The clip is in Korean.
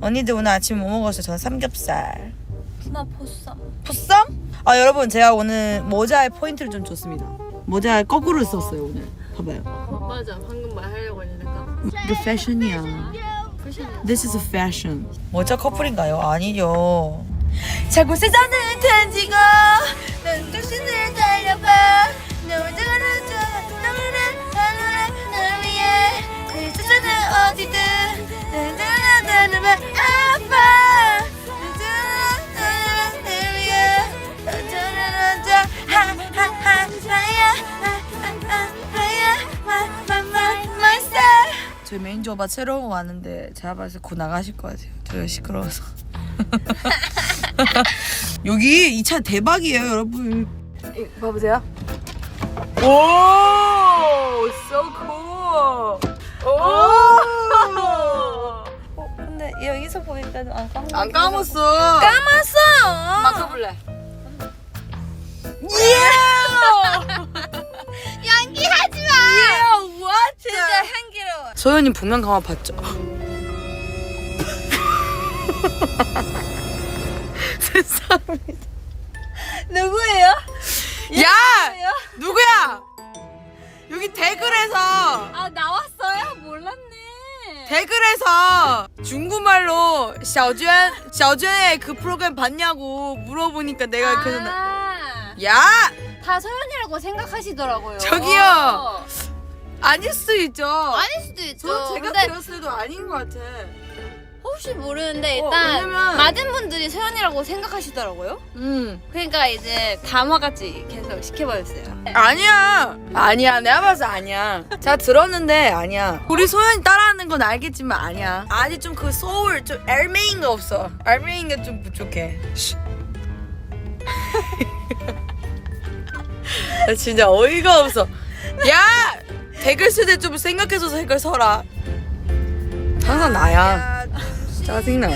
언니들 오늘 아침 뭐 먹었어요? 저는 삼겹살. 나 보쌈. 푸쌈? 아 여러분 제가 오늘 모자에 포인트를 좀 줬습니다. 모자에 거꾸로 썼어요 오늘. 봐봐요. 어, 맞아. 방금 말하려고 했는데 까 The fashion이야. This is a fashion. 모자 커플인가요? 아니요. 자꾸 세상을 던지고 난 당신을 달려봐 너무 잘하죠 너무나 너무나 널 위해 그 세상은 어디든 나 저희 매니저 오빠 새로운 거 왔는데 제가 봤을 때곧 나가실 것 같아요 저 시끄러워서 여기 이 차 대박이에요 여러분 봐보세요 오 여기서 보니까 안 까먹. 안 까먹었어 까먹었어. 바꿔볼래 연기하지 마. yeah what 진짜 향기로워. 소연님 복면 가마 봤죠? 세상에 누구예요? 야! 누구야? 여기 댓글에서 아? 몰랐네. 네. 댓글에서 중국말로 샤오주엔 샤오주엔의 그 프로그램 봤냐고 물어보니까 내가 아. 그래서 나- 야다 서연이라고 생각하시더라고요. 저기요. 어. 아닐 수 있죠. 아닐 수도 있죠. 저 제가 근데 들었을 때도 아닌 것 같아. 혹시 모르는데 어, 일단 왜냐면- 많은 분들이 서연이라고 생각하시더라고요. 음. 그러니까 이제 담화같이 계속 시켜버렸어요. 아니야. 아니야. 내가 봐서 아니야. 제가 들었는데 아니야. 우리 소연이 따라하는 건 알겠지만 아니야. 아니 좀그 소울 좀 알맹인 거 없어. 알맹인 게 좀 부족해. 쉿. 나 진짜 어이가 없어. 야! 댓글 쓸 때 좀 생각해서 댓글 써라. 항상 나야. 小心了。